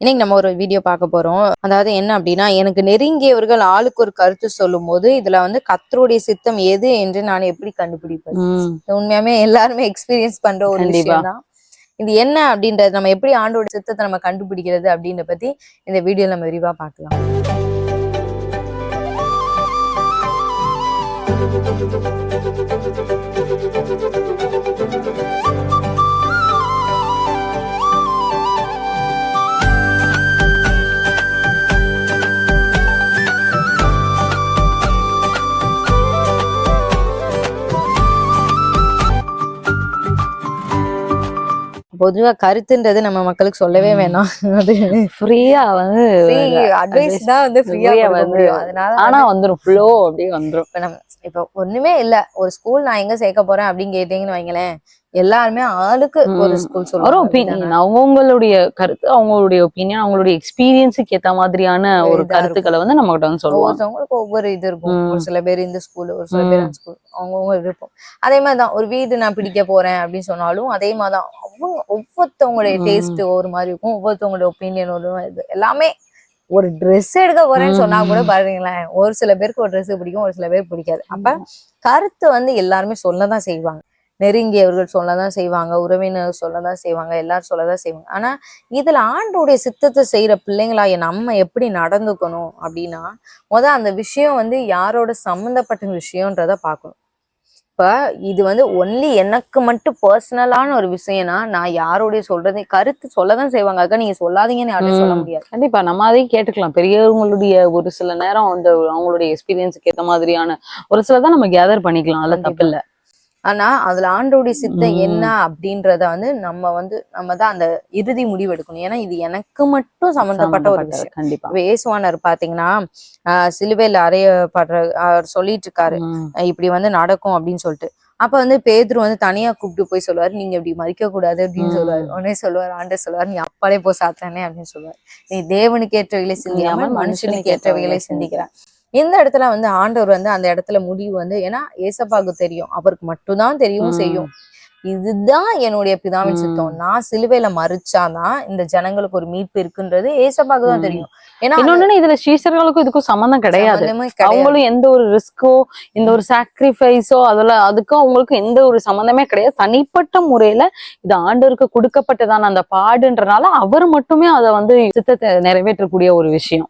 இன்னைக்கு நம்ம ஒரு வீடியோ பார்க்க போறோம். அதாவது என்ன அப்படின்னா எனக்கு நெருங்கியவர்கள் ஆளுக்கு ஒரு கருத்து சொல்லும் போது இதுல வந்து கத்தருடைய சித்தம் எது என்று நான் எப்படி இது உண்மையாமே எல்லாருமே எக்ஸ்பீரியன்ஸ் பண்ற ஒரு. விஷயம் தான். இது என்ன அப்படின்றது நம்ம எப்படி ஆண்டோட சித்தத்தை நம்ம கண்டுபிடிக்கிறது அப்படின்ற பத்தி இந்த வீடியோல நம்ம விரிவா பார்க்கலாம். பொதுவா கருத்துன்றது நம்ம மக்களுக்கு சொல்லவே வேணாம். அது ஃப்ரீயா வந்து அட்வைஸ் தான் வந்து ஃப்ரீயா வந்து- அதனால ஆனா வந்துரும். ஃப்ளோ அப்படியே வந்துரும். இப்ப நம்ம இப்ப ஒண்ணுமே இல்ல. ஒரு ஸ்கூல் நான் எங்க சேர்க்க போறேன் அப்படின்னு கேட்டீங்கன்னு வைங்களேன். எல்லாருமே ஆளுக்கு ஒரு. ஸ்கூல் சொல்லுவாங்க ஒப்பீனியன் அவங்களுடைய கருத்து அவங்களுடைய ஒப்பீனியன் அவங்களுடைய எக்ஸ்பீரியன்ஸுக்கு ஏத்த மாதிரியான ஒரு கருத்துக்களை வந்து நம்ம கிட்ட வந்து சொல்லுவாங்க. ஒவ்வொருத்தவங்களுக்கு ஒவ்வொரு இது இருக்கும். ஒரு சில பேர் இந்த ஸ்கூல் ஒரு சில பேர் அந்த ஸ்கூல் அவங்கவுங்க விருப்பம். அதே மாதிரிதான் ஒரு வீடு நான் பிடிக்க போறேன் அப்படின்னு சொன்னாலும் அதே மாதிரிதான் அவங்க ஒவ்வொருத்தவங்களுடைய. டேஸ்ட் ஒரு மாதிரி இருக்கும். ஒவ்வொருத்தவங்களுடைய ஒப்பீனியன் ஒரு இது எல்லாமே ஒரு Dress எடுக்க போறேன்னு சொன்னா கூட. பாருங்களேன் ஒரு சில பேருக்கு ஒரு Dress பிடிக்கும் ஒரு சில பேருக்கு பிடிக்காது. அப்ப கருத்து வந்து எல்லாருமே சொல்லதான் செய்வாங்க. நெருங்கியவர்கள் சொல்லதான் செய்வாங்க உறவினர் சொல்லதான் செய்வாங்க எல்லாரும் சொல்லதான் செய்வாங்க. ஆனா இதுல ஆண்டோடைய சித்தத்தை செய்யற பிள்ளைங்களாய நம்ம எப்படி நடந்துக்கணும் அப்படின்னா முத அந்த விஷயம் வந்து யாரோட சம்மந்தப்பட்ட விஷயம்ன்றத பார்க்கணும். இப்ப இது வந்து ஒன்லி எனக்கு மட்டும் பர்சனலான ஒரு விஷயம்னா நான் யாருடைய சொல்றதை கருத்து சொல்லதான் செய்வாங்க. அக்கா நீங்க சொல்லாதீங்கன்னு யார்ட்டையும் சொல்ல. முடியாது. கண்டிப்பா நம்ம அதையும் கேட்டுக்கலாம். பெரியவங்களுடைய ஒரு சில நேரம் அந்த அவங்களுடைய எக்ஸ்பீரியன்ஸுக்கு ஏத்த மாதிரியான ஒரு சில தான் நம்ம கேதர் பண்ணிக்கலாம். அதுல தப்பு இல்ல. ஆனா அதுல ஆண்டோடைய சித்தம். என்ன அப்படின்றத வந்து நம்ம வந்து நம்ம தான் அந்த இறுதி முடிவு எடுக்கணும். ஏன்னா இது எனக்கு மட்டும் சம்பந்தப்பட்ட ஒரு விஷயம். கண்டிப்பா. இயேசுவானர் பாத்தீங்கன்னா ஆஹ் சிலுவையில அறையப்படுற அவர் சொல்லிட்டு இருக்காரு இப்படி வந்து நடக்கும் அப்படின்னு சொல்லிட்டு. அப்ப வந்து பேதுரு வந்து தனியா கூப்பிட்டு போய் சொல்லுவாரு நீங்க இப்படி மறிக்க கூடாது அப்படின்னு. சொல்லுவாரு. உடனே சொல்லுவார் ஆண்டர் சொல்லுவார் நீ அப்பாலே போ சாத்தானே அப்படின்னு சொல்லுவார். நீ தேவனுக்கு ஏற்றவைகளை சிந்தியாமல் சிந்தியாமல் மனுஷனுக்கு ஏற்றவைகளை சிந்திக்கிறார். இந்த இடத்துல வந்து ஆண்டவர் வந்து அந்த இடத்துல முடிவு வந்து ஏன்னா ஏசப்பாவுக்கு தெரியும் அவருக்கு மட்டும்தான் தெரியும். செய்யும். இதுதான் என்னுடைய பிதாவின். சித்தம். நான் சிலுவையில மறிச்சாதான் இந்த ஜனங்களுக்கு ஒரு மீட்பு இருக்குன்றது ஏசப்பாவுக்கு தான். தெரியும். ஏன்னா இன்னொன்னு இதுல ஸ்ரீசர்களுக்கும் இதுக்கும் சம்மந்தம் கிடையாது. சம்பந்தமே கிடையாது. அவங்களும் எந்த ஒரு ரிஸ்கோ இந்த ஒரு சாக்ரிஃபைஸோ அதுல அதுக்கும் அவங்களுக்கும் எந்த ஒரு சம்மந்தமே கிடையாது. தனிப்பட்ட முறையில இது ஆண்டவருக்கு கொடுக்கப்பட்டதான அந்த பாடுன்றனால அவர் மட்டுமே அதை வந்து சித்தத்தை நிறைவேற்றக்கூடிய ஒரு விஷயம்.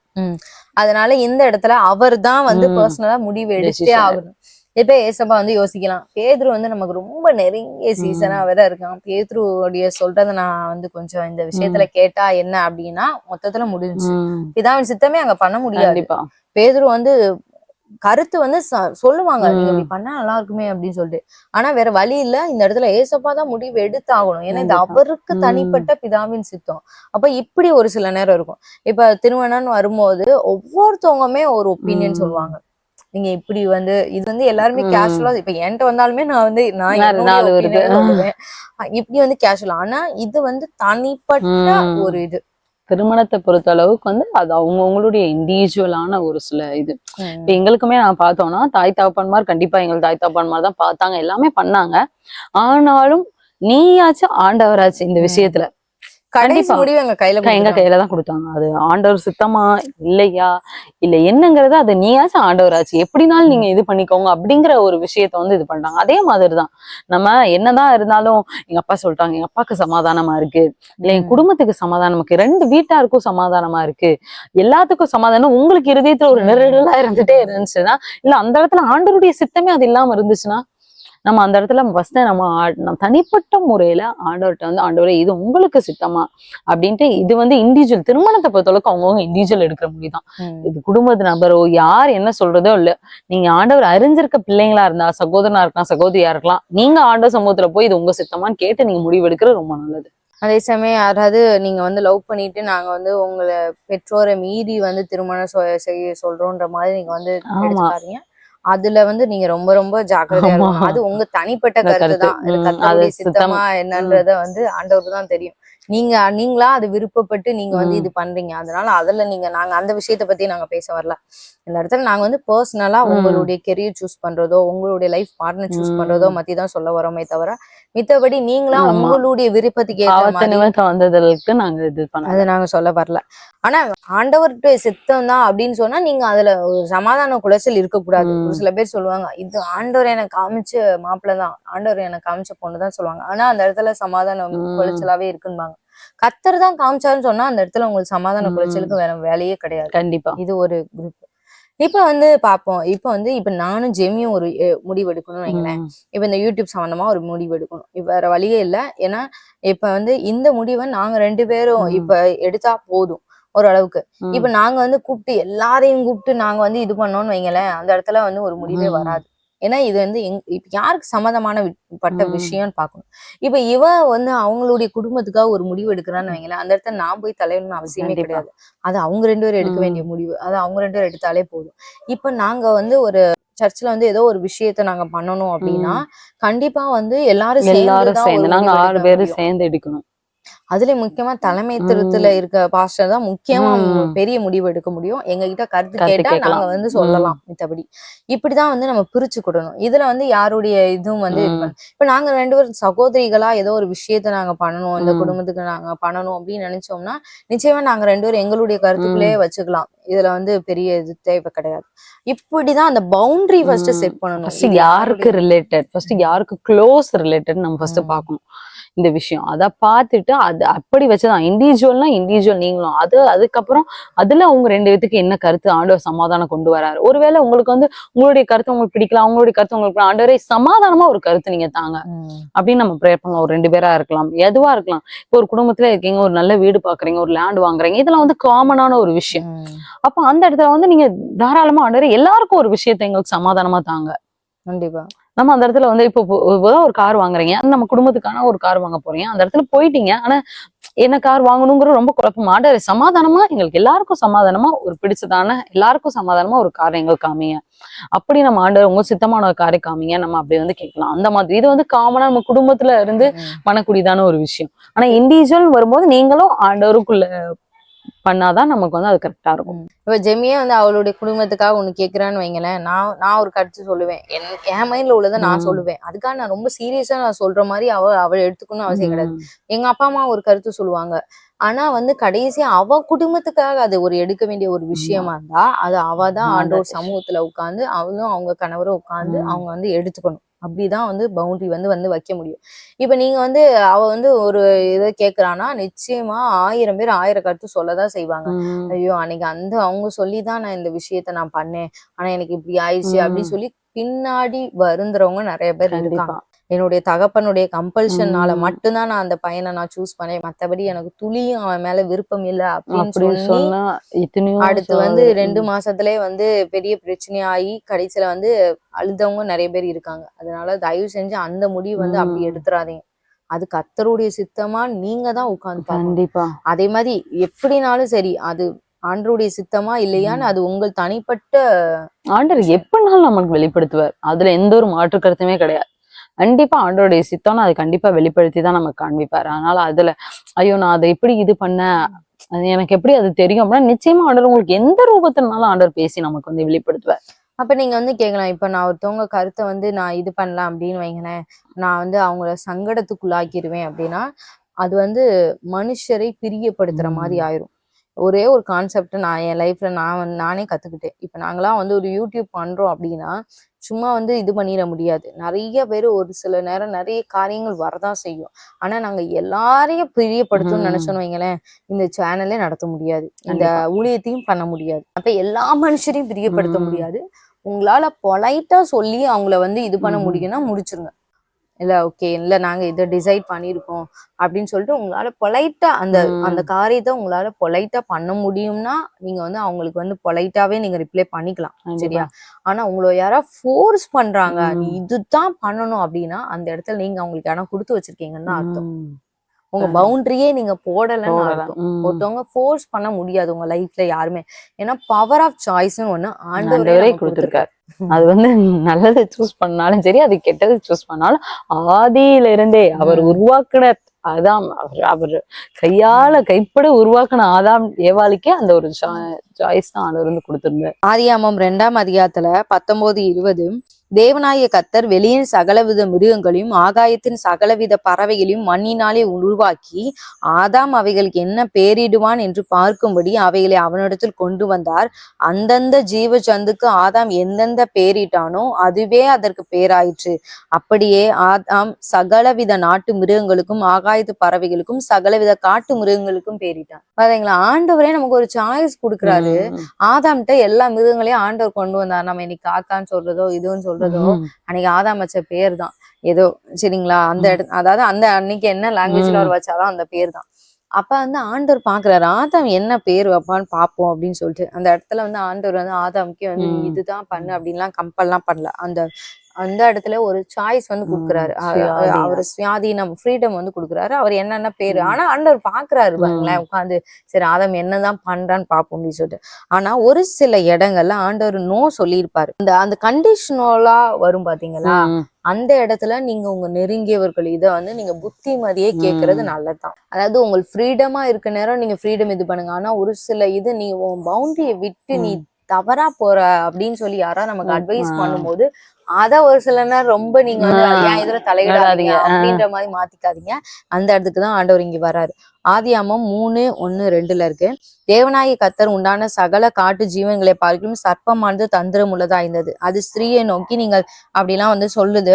அதனால இந்த இடத்துல அவர் தான் வந்து. பர்சனலா முடிவு எடுத்தே. ஆகணும். இப்ப ஏசப்பா வந்து யோசிக்கலாம்? பேதுரு வந்து நமக்கு ரொம்ப நெருங்கிய சீசனா வேற இருக்கான். பேதுருடைய சொல்றத நான் வந்து கொஞ்சம் இந்த விஷயத்துல கேட்டா என்ன அப்படின்னா மொத்தத்துல முடிஞ்சு பிதாவின் சித்தமே அங்க பண்ண முடியாது. பேதுரு வந்து கருத்து வந்து சொல்லுவாங்க. நீங்க இப்படி பண்ணா நல்லா இருக்குமே அப்படின்னு சொல்லிட்டு ஆனா வேற வழி இல்ல இந்த இடத்துல ஏசப்பா தான் முடிவு எடுத்தாகணும் ஏன்னா இது. அவருக்கு. தனிப்பட்ட பிதாவின் சித்தம் அப்ப இப்படி ஒரு சில நேரம் இருக்கும் இப்ப திருமணம்னு வரும்போது ஒவ்வொருத்தவங்களுமே ஒரு ஒப்பீனியன். சொல்லுவாங்க நீங்க இப்படி வந்து இது வந்து எல்லாருமே. கேஷுவலா இப்ப என்கிட்ட வந்தாலுமே நான் வந்து நான் இப்படி வந்து கேஷுவல் ஆனா இது வந்து தனிப்பட்ட. ஒரு இது திருமணத்தை பொறுத்த அளவுக்கு வந்து அது அவங்கவுங்களுடைய இண்டிவிஜுவலான ஒரு சில இது. இப்ப எங்களுக்குமே நான் பார்த்தோம்னா தாய் தகப்பன்மார் கண்டிப்பா எங்கள் தாய் தகப்பன்மார் தான் பார்த்தாங்க எல்லாமே பண்ணாங்க ஆனாலும் நீயாச்சும் ஆண்டவராச்சு இந்த. விஷயத்துல கண்டிப்பா. முடிவு எங்க கையில எங்க. கையில தான் கொடுத்தாங்க. அது ஆண்டவர் சுத்தமா இல்லையா? இல்ல என்னங்கறது அது நீயாச்சும் ஆண்டவராச்சு. எப்படினாலும் நீங்க இது பண்ணிக்கோங்க அப்படிங்கிற ஒரு விஷயத்த வந்து இது பண்றாங்க. அதே மாதிரிதான். நம்ம என்னதான் இருந்தாலும் எங்க அப்பா சொல்லிட்டாங்க எங்க அப்பாக்கு சமாதானமா இருக்கு. இல்ல என். குடும்பத்துக்கு சமாதானமா இருக்கு. ரெண்டு வீட்டாருக்கும் சமாதானமா இருக்கு. எல்லாத்துக்கும் சமாதானம். உங்களுக்கு இருதயத்துல ஒரு. நெருடலா இருந்துட்டே இருந்துச்சுன்னா இல்ல அந்த இடத்துல ஆண்டவருடைய சித்தமே அது இல்லாம இருந்துச்சுன்னா நம்ம அந்த இடத்துல ஃபர்ஸ்ட் நம்ம நம்ம தனிப்பட்ட முறையில ஆண்டவர்கிட்ட வந்து ஆண்டவரே இது உங்களுக்கு சித்தமா அப்படின்ட்டு இது வந்து இண்டிவிஜுவல் திருமணத்தை பொறுத்தளவுக்கு அவங்கவுங்க இண்டிவிஜுவல் எடுக்கிற முடியுதான் ம். இது குடும்பத்து நபரோ யார் என்ன சொல்றதோ இல்ல நீங்க ஆண்டவர் அறிஞ்சிருக்க பிள்ளைங்களா இருந்தா சகோதரனா இருக்கலாம் சகோதரியா இருக்கலாம் நீங்க ஆண்டவர் சமூகத்துல போய் இது உங்க சித்தமான்னு கேட்டு நீங்க முடிவு எடுக்கிறது ரொம்ப நல்லது அதே சமயம் யாராவது நீங்க வந்து லவ் பண்ணிட்டு நாங்க வந்து உங்களை பெற்றோரை மீறி வந்து திருமணம் செய்ய சொல்றோன்ற மாதிரி நீங்க வந்து ஆமா. அதுல வந்து நீங்க ரொம்ப ரொம்ப ஜாக்கிரதையா இருக்கணும். அது உங்க தனிப்பட்ட கருத்து. தான் சித்தம். என்னன்றத வந்து ஆண்டவருக்கு தான் தெரியும் நீங்க நீங்களா அது விருப்பப்பட்டு நீங்க வந்து. இது பண்றீங்க அதனால அதுல நீங்க நாங்க அந்த விஷயத்த பத்தி நாங்க பேச வரல இந்த இடத்துல நாங்க வந்து பர்சனலா. உங்களுடைய கெரியர் சூஸ் பண்றதோ உங்களுடைய லைஃப் பார்ட்னர் சூஸ். பண்றதோ மத்தி தான் சொல்ல வரோமே தவிர மித்தபடி நீங்களா. உங்களுடைய விருப்பத்துக்கு ஏற்ற நிமித்தம் வந்ததற்கு நாங்க இது பண்ண அது நாங்க சொல்ல வரல. ஆனா ஆண்டவர்கிட்ட சித்தம் தான் அப்படின்னு சொன்னா நீங்க அதுல ஒரு சமாதான குலைச்சல் இருக்கக்கூடாது. ஒரு சில பேர் சொல்லுவாங்க இது ஆண்டவர் எனக்கு காமிச்ச மாப்பிள்ளை தான். ஆண்டவர் எனக்கு காமிச்ச பொண்ணு தான் சொல்லுவாங்க. ஆனா அந்த இடத்துல சமாதானம் ம். குலைச்சலாவே இருக்குன்பாங்க. கத்தர் தான் காமிச்சாருன்னு சொன்னா அந்த இடத்துல உங்களுக்கு சமாதான. குலைச்சலுக்கு வேற வேலையே கிடையாது. கண்டிப்பா. இது ஒரு குரூப். இப்ப வந்து பாப்போம் இப்ப வந்து இப்ப நானும் ஜெமியும் ஒரு முடிவு எடுக்கணும்னு வைங்களேன் ம். இப்ப இந்த யூடியூப் சம்பந்தமா ஒரு முடிவு எடுக்கணும் இப்ப வேற வழியே இல்ல ஏன்னா இப்ப வந்து இந்த முடிவை நாங்க ரெண்டு பேரும். இப்ப எடுத்தா போதும் ஓரளவுக்கு. இப்ப நாங்க வந்து கூப்பிட்டு எல்லாரையும் கூப்பிட்டு நாங்க வந்து இது பண்ணோம்னு வைங்களேன் அந்த இடத்துல வந்து ஒரு முடிவே. வராது ஏன்னா இது வந்து எங் இப்ப யாருக்கு சம்மதமான வி- பட்ட. விஷயம்னு பார்க்கணும் இப்ப இவ வந்து அவங்களுடைய குடும்பத்துக்காக ஒரு முடிவு எடுக்கிறான்னு வைங்களேன் அந்த இடத்துல நான் போய் தலையிடணும்னு அவசியமே. கிடையாது அது அவங்க ரெண்டு பேரும் எடுக்க. வேண்டிய முடிவு அது அவங்க ரெண்டு பேரும் எடுத்தாலே போதும் இப்ப நாங்க வந்து ஒரு சர்ச்ல வந்து ஏதோ ஒரு விஷயத்த நாங்க பண்ணணும் அப்படின்னா கண்டிப்பா வந்து எல்லாரும் எல்லாரும் சேர்ந்து நாங்க ஆறு பேரும். சேர்ந்து எடுக்கணும் அதுல முக்கியமா தலைமைத்துவத்துல ம். இருக்க பாஸ்டர் தான் முக்கியமா. பெரிய முடிவு எடுக்க முடியும் எங்க கிட்ட கருத்து கேட்டா. நாங்க வந்து சொல்லலாம் மித்தபடி இப்படிதான் வந்து நம்ம பிரிச்சு கொடுக்கணும் இதுல வந்து யாருடைய இதுவும் வந்து இப்ப நாங்க ரெண்டு பேரும் சகோதரிகளா ஏதோ ஒரு விஷயத்த நாங்க பண்ணணும் இந்த. குடும்பத்துக்கு நாங்க பண்ணணும் அப்படின்னு நினைச்சோம்னா நிச்சயமா நாங்க ரெண்டு பேரும் எங்களுடைய கருத்துக்குள்ளேயே வச்சுக்கலாம் இதுல வந்து பெரிய இது தேவை கிடையாது இப்படிதான் அந்த பவுண்டரி ஃபர்ஸ்ட். செட் பண்ணணும் யாருக்கு ரிலேட்டட் ஃபர்ஸ்ட் யாருக்கு க்ளோஸ் ரிலேட்டட் நம்ம ஃபர்ஸ்ட். பார்க்கணும் இந்த விஷயம். அத பார்த்துட்டு அது அப்படி வச்சுதான். இண்டிவிஜுவல்னா இண்டிவிஜுவல் நீங்களும். அது அதுக்கப்புறம் அதுல அவங்க ரெண்டு பேத்துக்கு என்ன கருத்து? ஆண்டவர் சமாதானம் கொண்டு வராரு. ஒருவேளை உங்களுக்கு வந்து உங்களுடைய கருத்து உங்களுக்கு பிடிக்கல அவங்களுடைய கருத்து உங்களுக்கு. ஆண்டவரே சமாதானமா ஒரு கருத்து நீங்க தாங்க. அப்படின்னு நம்ம ப்ரேயர் பண்ணலாம். ஒரு ரெண்டு பேரா இருக்கலாம். எதுவா இருக்கலாம். இப்போ ஒரு குடும்பத்துல இருக்கீங்க. ஒரு நல்ல வீடு பாக்குறீங்க ஒரு லேண்ட் வாங்குறீங்க. இதெல்லாம் வந்து காமனான ஒரு விஷயம். அப்ப அந்த இடத்துல வந்து நீங்க தாராளமா ஆண்டவரே எல்லாருக்கும் ஒரு விஷயத்தை எங்களுக்கு சமாதானமா தாங்க. கண்டிப்பா. நம்ம அந்த இடத்துல வந்து இப்போ இப்போ இப்போதான் ஒரு கார் வாங்குறீங்க. நம்ம குடும்பத்துக்கான ஒரு கார் வாங்க போறீங்க. அந்த இடத்துல போயிட்டீங்க. ஆனா என்ன கார் வாங்கணுங்கிற ரொம்ப குழப்பம்? ஆண்டவரே சமாதானமா? எங்களுக்கு எல்லாருக்கும் சமாதானமா? ஒரு பிடிச்சதான எல்லாருக்கும் சமாதானமா ஒரு கார் எங்களுக்கு காமிங்க. அப்படி நம்ம ஆண்டவர் உங்க சித்தமான ஒரு காரை காமிங்க. நம்ம அப்படி வந்து கேட்கலாம். அந்த மாதிரி இது வந்து காமனா நம்ம குடும்பத்துல இருந்து. பண்ணக்கூடியதான ஒரு விஷயம். ஆனா இண்டிவிஜுவல் வரும்போது நீங்களும் ஆண்டவருக்குள்ள பண்ணாதான் நமக்கு வந்து அது கரெக்டா இருக்கும். இப்ப ஜெமியே வந்து அவளுடைய குடும்பத்துக்காக ஒண்ணு கேக்குறான்னு வைங்களேன் நான் நான் ஒரு கருத்து சொல்லுவேன். என் என் மைண்ட்ல உள்ளதை நான். சொல்லுவேன். அதுக்காக நான் ரொம்ப சீரியஸா நான் சொல்ற மாதிரி அவ அவள் எடுத்துக்கணும் அவசியம் கிடையாது. எங்க அப்பா அம்மா ஒரு கருத்து சொல்லுவாங்க. ஆனா வந்து கடைசியா அவ குடும்பத்துக்காக அது ஒரு எடுக்க வேண்டிய ஒரு விஷயமா இருந்தா அது அவ தான் is- சமூகத்துல உட்கார்ந்து அவளும் அவங்க கணவரும் உட்கார்ந்து ம். அவங்க வந்து எடுத்துக்கணும். அப்படிதான் வந்து பவுண்டரி வந்து வந்து வைக்க முடியும். இப்ப நீங்க வந்து அவ வந்து ஒரு இதை கேக்குறான்னா நிச்சயமா ஆயிரம் பேர் ஆயிரம் கருத்து சொல்லதான் செய்வாங்க. ஐயோ அன்னைக்கு அந்த அவங்க சொல்லிதான் நான் இந்த விஷயத்த நான் பண்ணேன். ஆனா எனக்கு இப்படி ஆயிடுச்சு. அப்படின்னு சொல்லி பின்னாடி வருந்துறவங்க நிறைய பேர் இருக்காங்க. என்னுடைய தகப்பனுடைய கம்பல்ஷன்னால. மட்டும்தான் நான் அந்த பையனை நான் சூஸ் பண்ணேன் மத்தபடி எனக்கு துளியும் அவன் மேல விருப்பம் இல்ல அப்படின்னு சொல்லி அடுத்து வந்து ரெண்டு. மாசத்துலயே வந்து பெரிய பிரச்சனையாகி கடைசியில வந்து அழுதவங்க நிறைய பேர் இருக்காங்க அதனால தயவு செஞ்சு அந்த முடிவு வந்து அப்படி. எடுத்துறாதீங்க அது கத்தருடைய சித்தமா நீங்க தான் உட்கார்ந்து பார்க்கணும் கண்டிப்பா அதே மாதிரி எப்படினாலும் சரி அது ஆண்டருடைய சித்தமா இல்லையான்னு. அது உங்கள் தனிப்பட்ட ஆண்டவர் எப்படினாலும் நமக்கு வெளிப்படுத்துவார் அதுல எந்த ஒரு மாற்று கருத்துமே கிடையாது கண்டிப்பா ஆண்டவருடைய சித்தம்னு அது கண்டிப்பா வெளிப்படுத்தி தான் நமக்கு காண்பிப்பாரு. அதனால அதுல ஐயோ நான் அதை எப்படி இது பண்ணேன். அது எனக்கு எப்படி அது தெரியும் அப்படின்னா நிச்சயமா ஆண்டவர் உங்களுக்கு எந்த ரூபத்தினாலும் ஆண்டவர் பேசி நமக்கு வந்து வெளிப்படுத்துவார். அப்ப நீங்க வந்து கேட்கலாம் இப்ப நான் ஒருத்தவங்க கருத்தை வந்து நான் இது பண்ணலாம் அப்படின்னு வைங்களேன். நான் வந்து அவங்கள சங்கடத்துக்குள்ளாக்கிடுவேன் அப்படின்னா அது வந்து மனுஷரை பிரியப்படுத்துற. மாதிரி ஆயிரும். ஒரே ஒரு கான்செப்ட் நான் என் லைஃப்ல நான் நானே கத்துக்கிட்டேன். இப்ப நாங்களாம் வந்து ஒரு யூடியூப் பண்றோம் அப்படின்னா சும்மா வந்து இது பண்ணிட முடியாது நிறைய பேர் ஒரு சில நேரம் நிறைய காரியங்கள் வரதான் செய்யும் ஆனா நாங்க எல்லாரையும் பிரியப்படுத்தணும்னு ம். நினைச்சோன்னு வைங்களேன் இந்த சேனலே நடத்த முடியாது இந்த. ஊழியத்தையும் பண்ண முடியாது அப்ப எல்லா மனுஷரையும் பிரியப்படுத்த. முடியாது உங்களால பொலைட்டா சொல்லி அவங்கள வந்து இது பண்ண. முடியும்னா முடிச்சிருங்க இல்ல ஓகே இல்ல நாங்க இதை டிசைட் பண்ணிருக்கோம் அப்படின்னு சொல்லிட்டு உங்களால பொலைட்டா அந்த. அந்த காரியத்தை உங்களால பொலைட்டா பண்ண முடியும்னா நீங்க வந்து அவங்களுக்கு வந்து பொலைட்டாவே நீங்க ரிப்ளை பண்ணிக்கலாம். சரியா ஆனா உங்களை யாரா ஃபோர்ஸ் பண்றாங்க நீ. இதுதான் பண்ணணும் அப்படின்னா அந்த இடத்துல நீங்க அவங்களுக்கு இடம் கொடுத்து வச்சிருக்கீங்கன்னு அர்த்தம். உங்க. பவுண்டரியே நீங்க போடலன்னு. அர்த்தம். ஒருத்தவங்க ஃபோர்ஸ் பண்ண முடியாது உங்க லைஃப்ல யாருமே ஏன்னா பவர் ஆஃப் சாய்ஸ்னு ஒண்ணு ஆண்டவரே கொடுத்திருக்காரு. அது வந்து நல்லது சூஸ் பண்ணாலும் சரி அது கெட்டது சூஸ் பண்ணாலும் ஆதியில இருந்தே அவர். உருவாக்குன அதாம் அவர் அவர் கையால கைப்பட உருவாக்குன ஆதாம் ஏவாளிக்கே அந்த ஒரு சாய்ஸ் தான் ஆண்டவர் வந்து கொடுத்திருந்தார் ஆதியாமம் ரெண்டாம் அதிகாரத்துல பத்தொன்பது இருபது தேவனாய கத்தர் வெளியின் சகலவித மிருகங்களையும் ஆகாயத்தின் சகலவித பறவைகளையும் மண்ணினாலே உருவாக்கி ஆதாம் அவைகளுக்கு என்ன பேரிடுவான் என்று பார்க்கும்படி அவைகளை அவனிடத்தில் கொண்டு வந்தார். அந்தந்த ஜீவ ஜந்துக்கு ஆதாம் எந்தெந்த பேரிட்டானோ அதுவே அதற்கு பேராயிற்று. அப்படியே ஆதாம் சகலவித நாட்டு மிருகங்களுக்கும் ஆகாயத்து பறவைகளுக்கும் சகலவித காட்டு மிருகங்களுக்கும் பேரிட்டான். பாத்தீங்களா? ஆண்டவரே நமக்கு ஒரு சாய்ஸ் கொடுக்குறாரு. ஆதாம்கிட்ட எல்லா மிருகங்களையும் ஆண்டவர் கொண்டு வந்தார். நம்ம இன்னைக்கு காக்கான்னு சொல்றதோ இதுன்னு சொல்றதோ உம் அன்னைக்கு ஆதாம் வச்ச பேர் தான் ஏதோ சரிங்களா அந்த ம். இட அதாவது அந்த அன்னைக்கு என்ன லாங்குவேஜ்ல. அவர் வச்சாலும் அந்த பேர் தான் அப்ப வந்து ஆண்டவர் பாக்குறாரு ஆதாம் என்ன பேர் வைப்பான்னு பாப்போம் அப்படின்னு சொல்லிட்டு அந்த இடத்துல வந்து ஆண்டவர் வந்து ஆதாமுக்கே வந்து. இதுதான் பண்ணு அப்படின்லாம் கம்பல்லாம் பண்ணல அந்த அந்த இடத்துல ஒரு சாய்ஸ் வந்து கொடுக்குறாரு. அவர் சுயாதீனம் ஃப்ரீடம் வந்து கொடுக்குறாரு. அவர் என்னென்ன பேரு. ஆனா ஆண்டவர் பாக்குறாரு. பாருங்களேன். உட்காந்து சரி ஆதாம் என்னதான் பண்றான்னு பாப்போம் அப்படின்னு சொல்லிட்டு. ஆனா ஒரு சில இடங்கள்ல ஆண்டவர் நோ சொல்லியிருப்பாரு. அந்த அந்த கண்டிஷனலா வரும் பாத்தீங்களா? அந்த இடத்துல நீங்க உங்க நெருங்கியவர்கள் இதை வந்து நீங்க புத்திமதியே கேட்கறது. நல்லதுதான். அதாவது உங்களுக்கு ஃப்ரீடமா இருக்க நேரம் நீங்க ஃப்ரீடம் இது பண்ணுங்க. ஆனா ஒரு சில இது நீ உன் பவுண்டரியை விட்டு நீ தவறா போற அப்படின்னு சொல்லி யாரா நமக்கு அட்வைஸ். பண்ணும்போது அத ஒரு சில நேரம் ரொம்ப நீங்க வந்து என் இதுல தலையிடாதீங்க. அப்படின்ற மாதிரி மாத்திக்காதீங்க. அந்த இடத்துக்கு தான் ஆண்டவர் இங்க வராரு. ஆதியாமம் மூணு ஒண்ணு ரெண்டுல இருக்கு. தேவனாய கத்தர் உண்டான சகல காட்டு ஜீவன்களை பார்க்கும் சர்ப்பமானது தந்திரம் உள்ளதா இருந்தது அது ஸ்திரீயை நோக்கி நீங்கள் அப்படிலாம் வந்து சொல்லுது.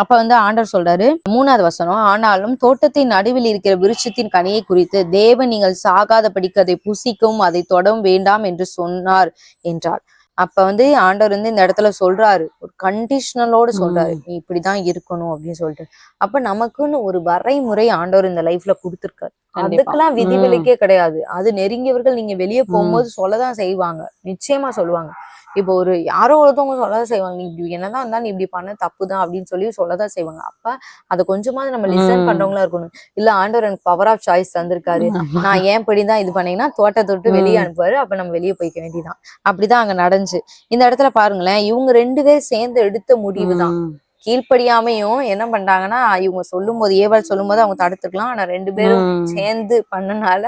அப்ப வந்து ஆண்டவர் சொல்றாரு மூணாவது வசனம் ஆனாலும் தோட்டத்தின் நடுவில் இருக்கிற விருட்சத்தின் கனியை குறித்து தேவன் நீங்கள் சாகாதபடிக்கு அதை புசிக்கவும் அதை தொடவும் வேண்டாம் என்று சொன்னார் என்றார். அப்ப வந்து ஆண்டவர் வந்து இந்த இடத்துல சொல்றாரு ஒரு கண்டிஷனலோட சொல்றாரு. நீ இப்படிதான் இருக்கணும் அப்படின்னு சொல்லிட்டு அப்ப நமக்குன்னு ஒரு வரைமுறை ஆண்டவர் இந்த லைஃப்ல கொடுத்திருக்காரு. அதுக்கெல்லாம். விதிவிலக்கே கிடையாது. அது நெருங்கியவர்கள் நீங்க வெளியே போகும்போது சொல்லதான் செய்வாங்க. நிச்சயமா சொல்லுவாங்க. இப்போ ஒரு யாரோ ஒருத்தவங்க சொல்லதான் செய்வாங்க. நீ இப்படி என்னதான் இருந்தா நீ இப்படி பண்ண தப்புதான் அப்படின்னு சொல்லி சொல்லதான் செய்வாங்க. அப்ப அதை கொஞ்சமாவது நம்ம லிசன். பண்றவங்களா இருக்கணும். இல்ல ஆண்டவர் எனக்கு பவர் ஆஃப் சாய்ஸ் தந்திருக்காரு. நான் ஏன் படிதான் இது பண்ணீங்கன்னா தோட்டத்தை விட்டு வெளியே. அனுப்புவாரு. அப்ப நம்ம வெளியே போய்க்க வேண்டியதான் அப்படிதான் அங்க நடந்துச்சு. இந்த இடத்துல பாருங்களேன் இவங்க ரெண்டு பேர் சேர்ந்து எடுத்த முடிவு தான் கீழ்ப்படியாமையும் என்ன பண்றாங்கன்னா இவங்க சொல்லும் போது ஏவல் சொல்லும் போது அவங்க தடுத்துக்கலாம். ஆனா ரெண்டு பேரும் சேர்ந்து பண்ணனால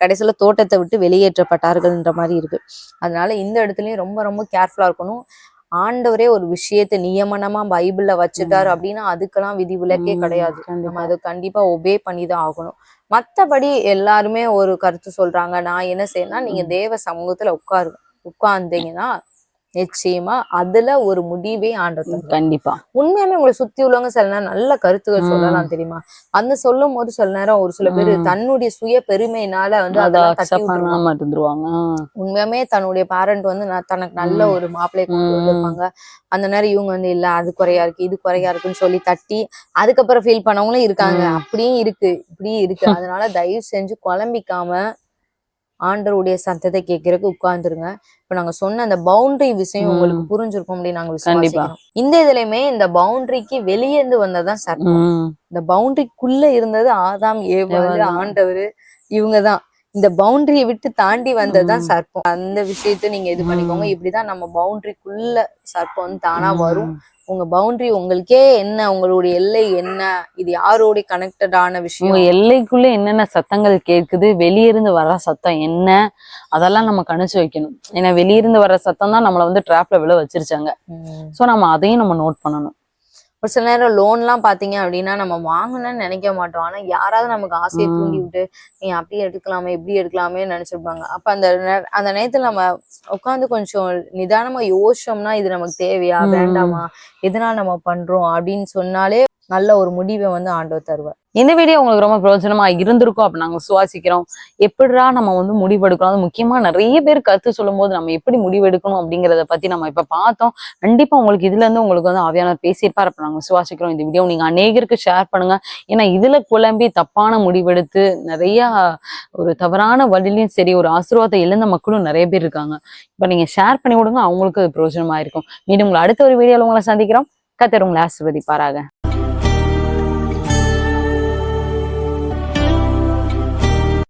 கடைசியில தோட்டத்தை விட்டு வெளியேற்றப்பட்டார்கள்ன்ற மாதிரி இருக்கு. அதனால இந்த இடத்துலயும் ரொம்ப ரொம்ப கேர்ஃபுல்லா இருக்கணும். ஆண்டவரே ஒரு விஷயத்தை நியமனமா பைபிள்ல வச்சுட்டாரு அப்படின்னா அதுக்கெல்லாம் விதி விலக்கே கிடையாது. நம்ம. அதை கண்டிப்பா ஒபே பண்ணி தான் ஆகணும். மத்தபடி எல்லாருமே ஒரு கருத்து சொல்றாங்க. நான் என்ன செய்யணும்னா நீங்க தேவ சமூகத்துல உட்காருங்க. உட்கார்ந்தீங்கன்னா நிச்சயமா அதுல ஒரு முடிவே தருவார். கண்டிப்பா. உண்மையாலுமே உங்களை சுத்தி உள்ளவங்க சில நேரம் நல்ல கருத்துக்கள் சொல்லலாம் தெரியுமா? அந்த சொல்லும் போது சில நேரம் ஒரு சில பேர் தன்னுடைய சுய பெருமையினால வந்து அத அதெல்லாம் இருந்துருவாங்க. உண்மையாமே தன்னுடைய பேரண்ட் வந்து தனக்கு நல்ல ஒரு மாப்பிள்ளைய கொண்டு வந்திருப்பாங்க. அந்த நேரம் இவங்க வந்து இல்ல அது குறையா இருக்கு இது குறையா இருக்குன்னு சொல்லி தட்டி அதுக்கப்புறம் ஃபீல் பண்ணவங்களும் இருக்காங்க. அப்படியும் இருக்கு இப்படியும் இருக்கு. அதனால தயவு செஞ்சு குழம்பிக்காம ஆண்டருடைய சத்தத்தை கேட்கறதுக்கு உட்கார்ந்துருங்க. இப்ப நாங்க சொன்ன அந்த பவுண்டரி விஷயம் உங்களுக்கு புரிஞ்சிருக்கும் அப்படின்னு நாங்க. விசுவாசிக்கிறோம். இந்த இதுலயுமே இந்த பவுண்டரிக்கு வெளியே இருந்து வந்ததுதான் சர்ப்பம் இந்த பவுண்டரிக்குள்ள இருந்தது ஆதாம் ஏவாள். ஆண்டவர் இவங்கதான். இந்த பவுண்டரியை விட்டு தாண்டி வந்ததுதான் சர்ப்பம். அந்த விஷயத்தை நீங்க இது பண்ணிக்கோங்க. இப்படிதான் நம்ம பவுண்டரிக்குள்ள சர்ப்பம் வந்து தானா வரும். உங்க பவுண்டரி உங்களுக்கே என்ன உங்களுடைய எல்லை என்ன? இது யாரோட கனெக்டட் ஆன உங்க விஷயம் எல்லைக்குள்ள என்னென்ன சத்தங்கள் கேக்குது வெளியிருந்து வர சத்தம் என்ன? அதெல்லாம் நம்ம கணிச்சு வைக்கணும். ஏன்னா வெளியிருந்து வர சத்தம் தான் நம்மள வந்து ட்ராப்ல விழ வச்சிருச்சாங்க. சோ நம்ம அதையும் நம்ம நோட் பண்ணணும். ஒரு சில நேரம் லோன் எல்லாம் பாத்தீங்க அப்படின்னா நம்ம வாங்கணும்னு நினைக்க மாட்டோம். ஆனா யாராவது நமக்கு ஆசையை தூண்டி விட்டு நீ அப்படி எடுக்கலாமே இப்படி எடுக்கலாமே நினைச்சிருப்பாங்க. அப்ப அந்த அந்த நேரத்துல நம்ம உட்காந்து கொஞ்சம் நிதானமா யோசிச்சோம்னா இது நமக்கு தேவையா? வேண்டாமா? எதனால நம்ம பண்றோம்? அப்படின்னு சொன்னாலே நல்ல ஒரு முடிவை வந்து ஆண்டவர் தருவார். இந்த வீடியோ உங்களுக்கு ரொம்ப பிரயோஜனமா இருந்திருக்கும் அப்படி நாங்க சுவாசிக்கிறோம் எப்படிடா நம்ம வந்து முடிவெடுக்கணும்? அது முக்கியமா நிறைய பேர் கருத்து சொல்லும் போது நம்ம எப்படி முடிவெடுக்கணும் அப்படிங்கறத பத்தி நம்ம இப்ப பார்த்தோம். கண்டிப்பா உங்களுக்கு இதுல இருந்து உங்களுக்கு வந்து ஆவியானவர் பேசியிருப்பார் அப்ப நாங்க சுவாசிக்கிறோம் இந்த வீடியோ நீங்க அநேகருக்கு ஷேர் பண்ணுங்க. ஏன்னா இதுல குழம்பி தப்பான முடிவெடுத்து நிறைய ஒரு தவறான வழியிலும் சரி ஒரு ஆசீர்வாதத்தை இழந்த மக்களும் நிறைய பேர் இருக்காங்க. இப்ப நீங்க ஷேர் பண்ணி விடுங்க அவங்களுக்கு அது பிரயோஜனமா இருக்கும். மீண்டும் உங்களை அடுத்த ஒரு வீடியோல உங்களை சந்திக்கிறோம். கத்தர் உங்களை ஆசிர்வதிப்பாராக.